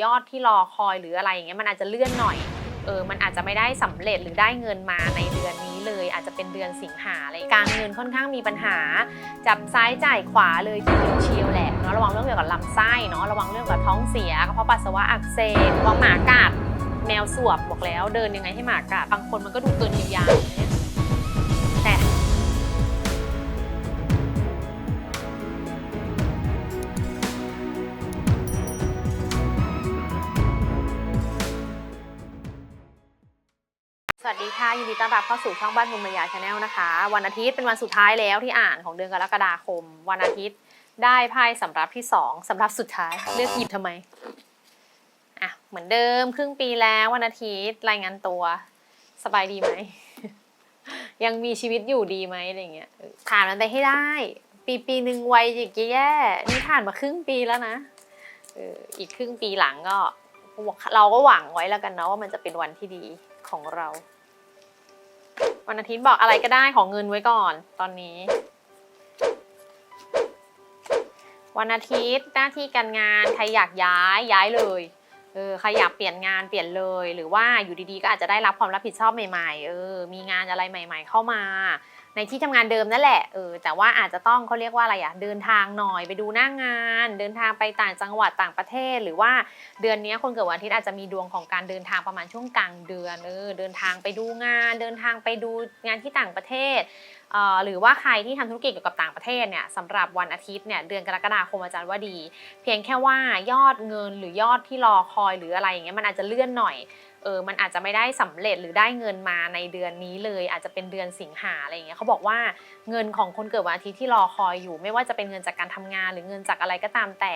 ยอดที่รอคอยหรืออะไรอย่างเงี้ยมันอาจจะเลื่อนหน่อยเออมันอาจจะไม่ได้สำเร็จหรือได้เงินมาในเดือนนี้เลย อาจจะเป็นเดือนสิงหาอะไรการเงินค่อนข้างมีปัญหา จับซ้ายจ่ายขวาเลยทีเดียวเชียวแหละเนาะระวังเรื่องเกี่ยวกับลำไส้เนาะระวังเรื่องกับท้องเสียกระเพาะปัสสาวะอักเสบระวังหมากัดแมวสวบบอกแล้ว เดินยังไงให้หมากัดบางคนมันก็ดูเกินเยียวยา ค่ะ ยินดีต้อนรับเข้าสู่ช่องบ้านบุญมายาชาแนลนะคะ วันอาทิตย์เป็นวันสุดท้ายแล้วที่อ่านของเดือนกรกฎาคม วันอาทิตย์ได้ไพ่สำรับที่สองสำรับสุดท้าย เลือกหยิบทำไมอะเหมือนเดิมครึ่งปีแล้ววันอาทิตย์รายงานตัว สบายดีไหม ยังมีชีวิตอยู่ดีไหมอะไรเงี้ยผ่านมันไปให้ได้ ปีปีหนึ่งวัยจิกแย่นี่ผ่านมาครึ่งปีแล้วนะเอออีกครึ่งปีหลังก็เราก็หวังไว้แล้วกันเนาะว่ามันจะเป็นวันที่ดีของเรา วันอาทิตย์บอกอะไรก็ได้ของเงินไว้ก่อนตอนนี้ วันอาทิตย์หน้าที่การงานใครอยากย้ายย้ายเลยเออใครอยากเปลี่ยนงานเปลี่ยนเลย หรือว่าอยู่ดีๆ ก็อาจจะได้รับความรับผิดชอบใหม่ ๆ เออ มีงานอะไรใหม่ ๆ เข้ามา ในที่ทำงานเดิมนั่นแหละเออแต่ว่าอาจจะต้องเขาเรียกว่าอะไรอะเดินทางหน่อยไปดูหน้างาน เดินทางไปต่างจังหวัดต่างประเทศ หรือว่าเดือนนี้คนเกิดวันอาทิตย์อาจจะมีดวงของการเดินทางประมาณช่วงกลางเดือนเออเดินทางไปดูงาน เดินทางไปดูงานที่ต่างประเทศหรือว่าใครที่ทำธุรกิจเกี่ยวกับต่างประเทศเนี่ยสำหรับวันอาทิตย์เนี่ยเดือนกรกฎาคมอาจารย์ว่าดี เพียงแค่ว่ายอดเงินหรือยอดที่รอคอยหรืออะไรอย่างเงี้ยมันอาจจะเลื่อนหน่อย เออมันอาจจะไม่ได้สำเร็จหรือได้เงินมาในเดือนนี้เลย อาจจะเป็นเดือนสิงหาอะไรอย่างเงี้ยเขาบอกว่าเงินของคนเกิดวันอาทิตย์ที่รอคอยอยู่ ไม่ว่าจะเป็นเงินจากการทำงานหรือเงินจากอะไรก็ตามแต่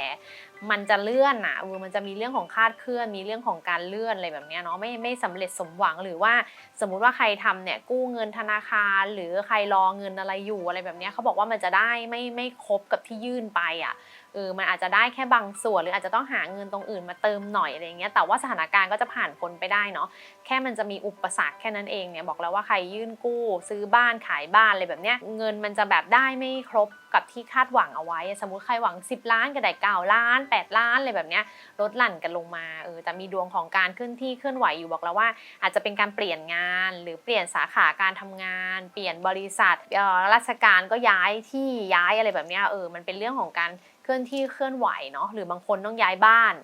มันจะเลื่อนอะเออมันจะมีเรื่องของคาดเคลื่อน มีเรื่องของการเลื่อนอะไรแบบเนี้ยเนาะไม่ไม่สำเร็จสมหวังหรือว่าสมมุติว่าใครทำเนี่ยกู้เงินธนาคาร หรือใครรอเงินอะไรอยู่อะไรแบบเนี้ยเขาบอกว่ามันจะได้ไม่ไม่ครบกับที่ยื่นไปอะ เออมันอาจจะได้แค่บางส่วน หรืออาจจะต้องหาเงินตรงอื่นมาเติมหน่อยอะไรเงี้ยแต่ว่าสถานการณ์ก็จะผ่านพ้นไปได้เนาะแค่มันจะมีอุปสรรคแค่นั้นเองเนี่ยบอกแล้วว่าใครยื่นกู้ ซื้อบ้านขายบ้านอะไรแบบเนี้ยเงินมันจะแบบได้ไม่ครบกับที่คาดหวังเอาไว้ สมมุติใครหวัง 10 ล้านก็ได้9ล้าน 8 ล้านอะไรแบบเนี้ยลดหลั่นกันลงมาเออแต่มีดวงของการเคลื่อนที่เคลื่อนไหวอยู่บอกแล้วว่า อาจจะเป็นการเปลี่ยนงาน หรือเปลี่ยนสาขาการทำงาน เปลี่ยนบริษัทเออราชการก็ย้ายที่ย้ายอะไรแบบเนี้ยเออมันเป็นเรื่องของการ เคลื่อนที่เคลื่อนไหวเนาะหรือบางคนต้องย้ายบ้าน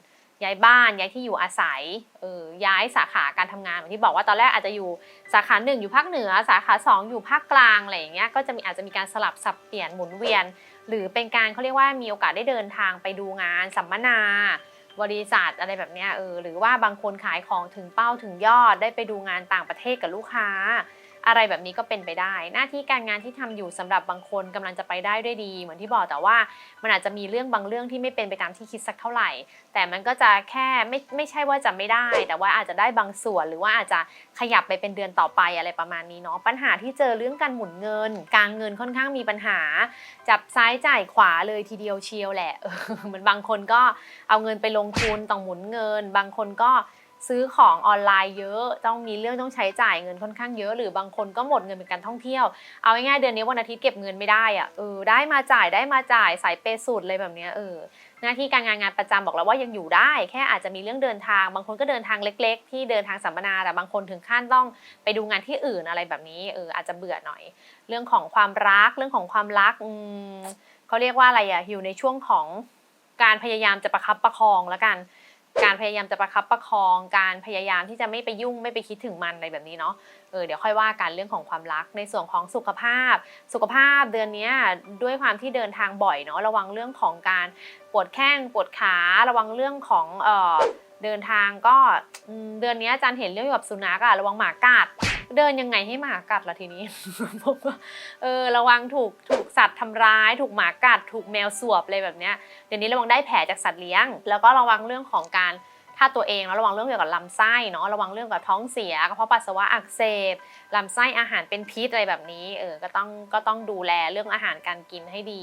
ย้ายบ้านย้ายที่อยู่อาศัยเออย้ายสาขาการทำงานเหมือนที่บอกว่าตอนแรกอาจจะอยู่สาขาหนึ่งอยู่ภาคเหนือ สาขาสองอยู่ภาคกลางอะไรอย่างเงี้ยก็จะมีอาจจะมีการสลับสับเปลี่ยนหมุนเวียน หรือเป็นการเขาเรียกว่ามีโอกาสได้เดินทางไปดูงานสัมมนาบริษัทอะไรแบบเนี้ยเออหรือว่าบางคนขายของถึงเป้าถึงยอดได้ไปดูงานต่างประเทศกับลูกค้า อะไรแบบนี้ก็เป็นไปได้ หน้าที่การงานที่ทำอยู่สำหรับบางคนกำลังจะไปได้ด้วยดี เหมือนที่บอกแต่ว่ามันอาจจะมีเรื่องบางเรื่องที่ไม่เป็นไปตามที่คิดสักเท่าไหร่ แต่มันก็จะแค่ไม่ไม่ใช่ว่าจะไม่ได้ แต่ว่าอาจจะได้บางส่วน หรือว่าอาจจะขยับไปเป็นเดือนต่อไปอะไรประมาณนี้เนาะปัญหาที่เจอเรื่องการหมุนเงิน การเงินค่อนข้างมีปัญหา จับซ้ายจ่ายขวาเลยทีเดียวเชียวแหละเออเหมือนบางคนก็เอาเงินไปลงทุนต้องหมุนเงิน บางคนก็ ซื้อของออนไลน์เยอะ ต้องมีเรื่องต้องใช้จ่ายเงินค่อนข้างเยอะ หรือบางคนก็หมดเงินเป็นการท่องเที่ยว เอาง่ายๆเดือนนี้วันอาทิตย์เก็บเงินไม่ได้อะเออได้มาจ่ายได้มาจ่ายสายเปย์สูตรเลยแบบเนี้ยเออหน้าที่การงานงานประจำบอกแล้วว่ายังอยู่ได้ แค่อาจจะมีเรื่องเดินทาง บางคนก็เดินทางเล็ก ๆ ที่เดินทางสัมมนาแต่บางคนถึงขั้นต้องไปดูงานที่อื่นอะไรแบบนี้เอออาจจะเบื่อหน่อย เรื่องของความรักเรื่องของความรักอืมเขาเรียกว่าอะไรอะอยู่ในช่วงของการพยายามจะประคับประคองแล้วกัน การพยายามจะประคับประคอง การพยายามที่จะไม่ไปยุ่งไม่ไปคิดถึงมันอะไรแบบนี้เนาะเออเดี๋ยวค่อยว่ากันเรื่องของความรักในส่วนของสุขภาพ สุขภาพเดือนนี้ด้วยความที่เดินทางบ่อยเนาะระวังเรื่องของการปวดแข้งปวดขาระวังเรื่องของเอ่อเดินทางก็เดือนนี้อาจารย์เห็นเรื่องเกี่ยวกับสุนัขอะระวังหมากัด เดินยังไงให้หมากัดล่ะทีนี้ผมว่าเออระวังถูกถูกสัตว์ทำร้าย ถูกหมากัด ถูกแมวสวบอะไรแบบเนี้ยเดี๋ยวนี้ระวังได้แผลจากสัตว์เลี้ยง แล้วก็ระวังเรื่องของการถ้าตัวเองแล้วระวังเรื่องเกี่ยวกับลำไส้เนาะระวังเรื่องกับท้องเสียกระเพาะปัสสาวะอักเสบลำไส้อาหารเป็นพิษอะไรแบบนี้เออก็ต้องก็ต้องดูแลเรื่องอาหารการกินให้ดี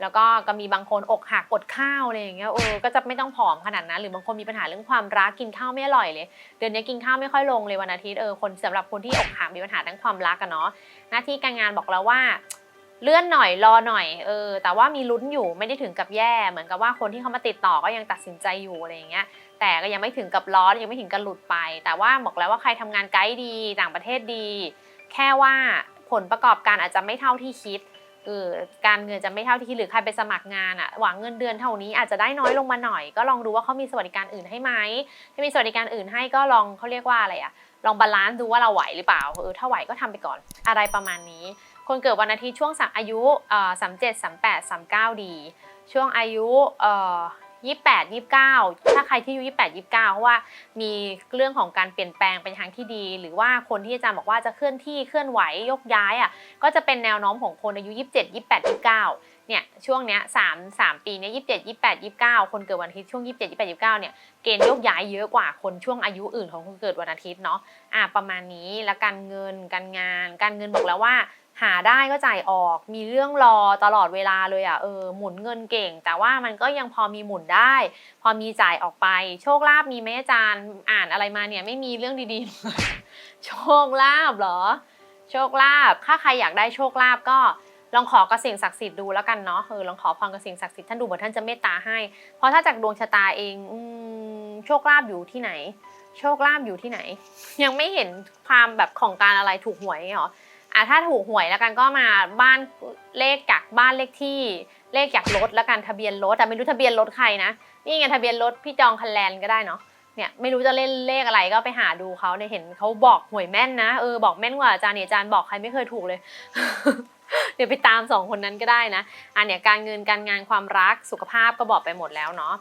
แล้วก็ก็มีบางคนอกหักอดข้าวอะไรอย่างเงี้ยเออก็จะไม่ต้องผอมขนาดนั้น หรือบางคนมีปัญหาเรื่องความรักกินข้าวไม่อร่อยเลย เดือนนี้กินข้าวไม่ค่อยลงเลยวันอาทิตย์เออคนสำหรับคนที่อกหักมีปัญหาทั้งความรักกันเนาะหน้าที่การงานบอกแล้วว่าเลื่อนหน่อยรอหน่อยเออแต่ว่ามีลุ้นอยู่ไม่ได้ถึงกับแย่ เหมือนกับว่าคนที่เขามาติดต่อก็ยังตัดสินใจอยู่อะไรอย่างเงี้ยแต่ก็ยังไม่ถึงกับล้อยังไม่ถึงกับหลุดไป แต่ว่าบอกแล้วว่าใครทำงานไกด์ดีต่างประเทศดี แค่ว่าผลประกอบการอาจจะไม่เท่าที่คิด เออการเงินจะไม่เท่าที่หรือใครไปสมัครงานอะหวังเงินเดือนเท่านี้อาจจะได้น้อยลงมาหน่อย ก็ลองดูว่าเขามีสวัสดิการอื่นให้ไหมถ้ามีสวัสดิการอื่นให้ก็ลองเขาเรียกว่าอะไรอะลองบาลานซ์ดูว่าเราไหวหรือเปล่าเออถ้าไหวก็ทำไปก่อนอะไรประมาณนี้ คนเกิดวันอาทิตย์ช่วงสักอายุเออสามเจ็ดสามแปดสามเก้าดี ช่วงอายุเอ่อ 28 29 ถ้าใครที่อายุ28 29เพราะว่ามีเรื่องของการเปลี่ยนแปลงเป็นทางที่ดี หรือว่าคนที่อาจารย์บอกว่าจะเคลื่อนที่เคลื่อนไหวยกย้ายอะก็จะเป็นแนวน้อมของคนอายุ 27 28 29 เนี่ยช่วงเนี้ยสามสามปีเนี้ยยี่สิบเจ็ดยี่แปดยี่เก้าคนเกิดวันอาทิตย์ช่วงยี่สิบเจ็ดยี่แปดยี่เก้าเนี่ยเกณฑ์โยกย้ายเยอะกว่าคนช่วงอายุอื่นของคนเกิดวันอาทิตย์เนาะอะประมาณนี้แล้วการเงินการงาน การเงินบอกแล้วว่า หาได้ก็จ่ายออก มีเรื่องรอตลอดเวลาเลยอะเออหมุนเงินเก่ง แต่ว่ามันก็ยังพอมีหมุนได้ พอมีจ่ายออกไป โชคลาภมีไหมอาจารย์อ่านอะไรมาเนี่ยไม่มีเรื่องดีๆ โชคลาภเหรอ โชคลาภถ้าใครอยากได้โชคลาภก็ ลองขอกระสิ่งศักดิ์สิทธิ์ดูแล้วกันเนาะเออลองขอพรกระสิ่งศักดิ์สิทธิ์ท่านดูเหมือนท่านจะเมตตาให้ เพราะถ้าจากดวงชะตาเองอโชคลาภอยู่ที่ไหน โชคลาภอยู่ที่ไหน ยังไม่เห็นความแบบของการอะไรถูกหวยเหรออะถ้าถูกหวยแล้วกันก็มาบ้านเลขจากบ้านเลขที่เลขจากรถแล้วกันทะเบียนรถแต่ไม่รู้ทะเบียนรถใครนะนี่ไงทะเบียนรถพี่จองคันแลนก็ได้เนาะเนี่ยไม่รู้จะเล่นเลขอะไรก็ไปหาดูเขาเนี่ยเห็นเขาบอกหวยแม่นนะเออบอกแม่นกว่าอาจารย์เนี่ยอาจารย์บอกใครไม่เคยถูกเลย เดี๋ยวไปตามสองคนนั้นก็ได้นะอะเนี่ยการเงินการงานความรักสุขภาพก็บอกไปหมดแล้วเนาะ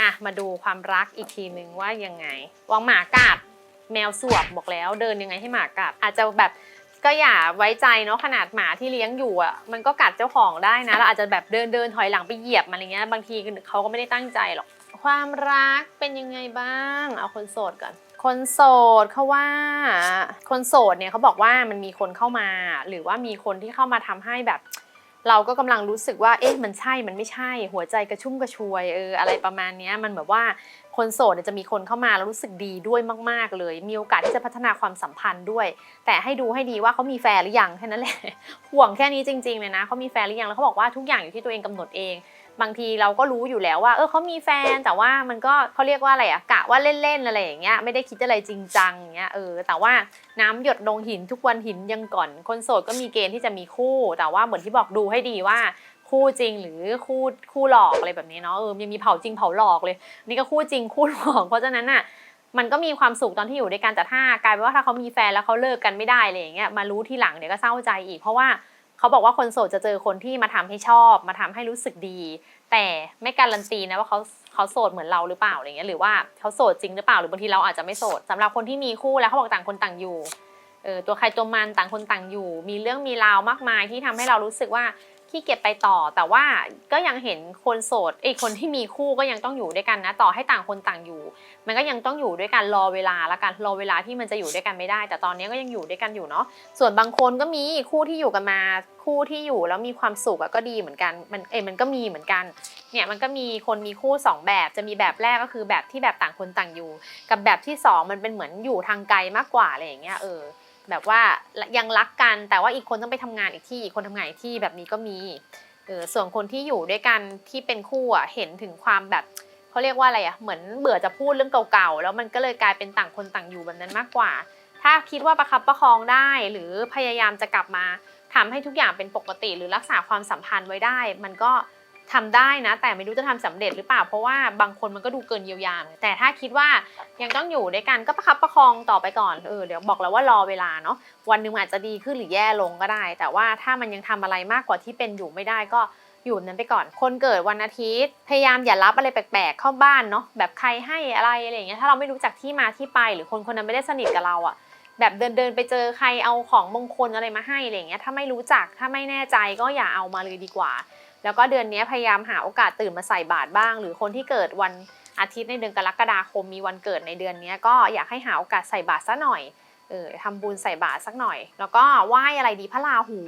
อะมาดูความรักอีกทีนึงว่ายังไงวางหมากัดแมวสวบบอกแล้ว เดินยังไงให้หมากัด อาจจะแบบก็อย่าไว้ใจเนาะขนาดหมาที่เลี้ยงอยู่อะมันก็กัดเจ้าของได้นะเราอาจจะแบบเดินเดินถอยหลังไปเหยียบมันอะไรเงี้ยบางทีเขาก็ไม่ได้ตั้งใจหรอกความรักเป็นยังไงบ้าง เอาคนโสดก่อน คนโสดเขาว่า คนโสดเนี่ยเขาบอกว่ามันมีคนเข้ามา หรือว่ามีคนที่เข้ามาทำให้แบบ เราก็กำลังรู้สึกว่า เอ๊ะมันใช่มันไม่ใช่ หัวใจกระชุ่มกระชวยเอออะไรประมาณนี้มันแบบว่าคนโสดเนี่ยจะมีคนเข้ามาแล้วรู้สึกดีด้วยมาก ๆ เลย มีโอกาสที่จะพัฒนาความสัมพันธ์ด้วย แต่ให้ดูให้ดีว่าเขามีแฟนหรือยังแค่นั้นแหละห่วงแค่นี้จริงๆเลยนะเขามีแฟนหรือยังแล้วเขาบอกว่าทุกอย่างอยู่ที่ตัวเองกำหนดเอง บางทีเราก็รู้อยู่แล้วว่า เออเขามีแฟนแต่ว่ามันก็เขาเรียกว่าอะไรอะกะว่าเล่นๆอะไรอย่างเงี้ยไม่ได้คิดอะไรจริงจังอย่างเงี้ยเออแต่ว่าน้ำหยดลงหินทุกวันหินยังก่อน คนโสดก็มีเกณฑ์ที่จะมีคู่ แต่ว่าเหมือนที่บอกดูให้ดีว่าคู่จริงหรือคู่คู่หลอกอะไรแบบนี้เนาะเออยังมีเผาจริงเผาหลอกเลย นี่ก็คู่จริงคู่หลอกเพราะฉะนั้นอะมันก็มีความสุขตอนที่อยู่ด้วยกันแต่ถ้ากลายเป็นว่าถ้าเขามีแฟนแล้วเขาเลิกกันไม่ได้อะไรอย่างเงี้ยมารู้ทีหลังเดี๋ยวก็เศร้าใจอีกเพราะว่า เขาบอกว่าคนโสดจะเจอคนที่มาทำให้ชอบ มาทำให้รู้สึกดี แต่ไม่การันตีนะว่าเขาเขาโสดเหมือนเราหรือเปล่าอะไรเงี้ยหรือว่าเขาโสดจริงหรือเปล่าหรือบางทีเราอาจจะไม่โสดสำหรับคนที่มีคู่แล้วเขาบอกต่างคนต่างอยู่เออตัวใครตัวมันต่างคนต่างอยู่ มีเรื่องมีราวมากมายที่ทำให้เรารู้สึกว่า ขี้เกียจไปต่อ แต่ว่าก็ยังเห็นคนโสดไอ้คนที่มีคู่ก็ยังต้องอยู่ด้วยกันนะต่อให้ต่างคนต่างอยู่ มันก็ยังต้องอยู่ด้วยกันรอเวลาละกันรอเวลาที่มันจะอยู่ด้วยกันไม่ได้ แต่ตอนนี้ก็ยังอยู่ด้วยกันอยู่เนาะส่วนบางคนก็มีคู่ที่อยู่กันมาคู่ที่อยู่แล้วมีความสุขก็ดีเหมือนกันมันเอ้มันก็มีเหมือนกันเนี่ยมันก็มีคนมีคู่สองแบบจะมีแบบแรกก็คือแบบที่แบบต่างคนต่างอยู่ กับแบบที่สองมันเป็นเหมือนอยู่ทางไกลมากกว่าอะไรอย่างเงี้ยเออ แบบว่ายังรักกันแต่ว่าอีกคนต้องไปทำงานอีกที่อีกคนทำงานอีกที่แบบนี้ก็มีเออส่วนคนที่อยู่ด้วยกันที่เป็นคู่อะเห็นถึงความแบบเขาเรียกว่าอะไรอะเหมือนเบื่อจะพูดเรื่องเก่าๆแล้วมันก็เลยกลายเป็นต่างคนต่างอยู่แบบนั้นมากกว่า ถ้าคิดว่าประคับประคองได้หรือพยายามจะกลับมาทำให้ทุกอย่างเป็นปกติ หรือรักษาความสัมพันธ์ไว้ได้ มันก็ ทำได้นะ แต่ไม่รู้จะทำสำเร็จหรือเปล่า เพราะว่าบางคนมันก็ดูเกินเยียวยาแต่ถ้าคิดว่ายังต้องอยู่ด้วยกันก็ประคับประคองต่อไปก่อนเออเดี๋ยวบอกแล้วว่ารอเวลาเนาะวันหนึ่งอาจจะดีขึ้นหรือแย่ลงก็ได้ แต่ว่าถ้ามันยังทำอะไรมากกว่าที่เป็นอยู่ไม่ได้ก็อยู่นั้นไปก่อน คนเกิดวันอาทิตย์ พยายามอย่ารับอะไรแปลกๆเข้าบ้านเนาะแบบใครให้อะไรอะไรอย่างเงี้ยถ้าเราไม่รู้จักที่มาที่ไป หรือคนคนนั้นไม่ได้สนิทกับเราอะแบบเดินเดินๆไปเจอใครเอาของมงคลอะไรมาให้อะไรเงี้ยถ้าไม่รู้จักถ้าไม่แน่ใจก็อย่าเอามาเลยดีกว่า แล้วก็เดือนนี้พยายามหาโอกาสตื่นมาใส่บาตรบ้าง หรือคนที่เกิดวันอาทิตย์ในเดือนกรกฎาคมมีวันเกิดในเดือนนี้ก็อยากให้หาโอกาสใส่บาตรสักหน่อยเออทำบุญใส่บาตรสักหน่อย แล้วก็ไหว้อะไรดีพระราหู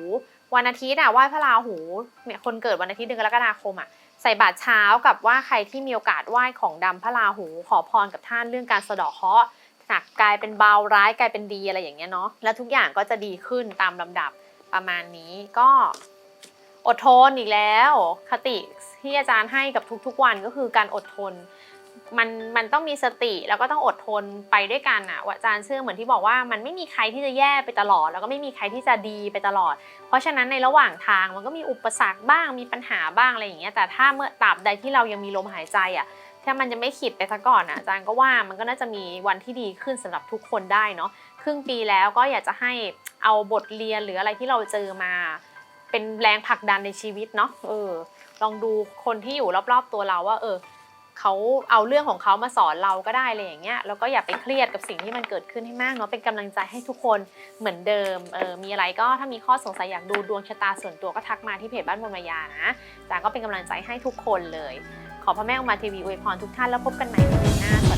วันอาทิตย์อะไหว้พระราหูเนี่ยคนเกิดวันอาทิตย์เดือนกรกฎาคมอะใส่บาตรเช้ากับว่าใครที่มีโอกาสไหว้ของดำพระราหู ขอพรกับท่านเรื่องการสะเดาะเคราะห์หนักกลายเป็นเบาร้ายกลายเป็นดีอะไรอย่างเงี้ยเนาะแล้วทุกอย่างก็จะดีขึ้นตามลำดับประมาณนี้ก็ อดทนอีกแล้ว คติที่อาจารย์ให้กับทุกๆวันก็คือการอดทน มันมันต้องมีสติแล้วก็ต้องอดทนไปด้วยกันอะว่าอาจารย์เชื่อเหมือนที่บอกว่ามันไม่มีใครที่จะแย่ไปตลอด แล้วก็ไม่มีใครที่จะดีไปตลอด เพราะฉะนั้นในระหว่างทางมันก็มีอุปสรรคบ้างมีปัญหาบ้างอะไรอย่างเงี้ยแต่ถ้าเมื่อตราบใดที่เรายังมีลมหายใจอะถ้ามันจะไม่ขิดไปซะก่อนอะอาจารย์ก็ว่ามันก็น่าจะมีวันที่ดีขึ้นสำหรับทุกคนได้เนาะครึ่งปีแล้วก็อยากจะให้เอาบทเรียนหรืออะไรที่เราเจอมา เป็นแรงผลักดันในชีวิตเนาะเออ ลองดูคนที่อยู่รอบๆตัวเราว่า เออเขาเอาเรื่องของเขามาสอนเราก็ได้เลยอย่างเงี้ยแล้วก็อย่าไปเครียดกับสิ่งที่มันเกิดขึ้นให้มากเนาะเป็นกำลังใจให้ทุกคนเหมือนเดิมเออมีอะไรก็ถ้ามีข้อสงสัยอยากดูดวงชะตาส่วนตัวก็ทักมาที่เพจบ้านมนมายานะจากก็เป็นกำลังใจให้ทุกคนเลย ขอพระแม่อุมาทีวีอวยพรทุกท่านแล้วพบกันใหม่ในหน้า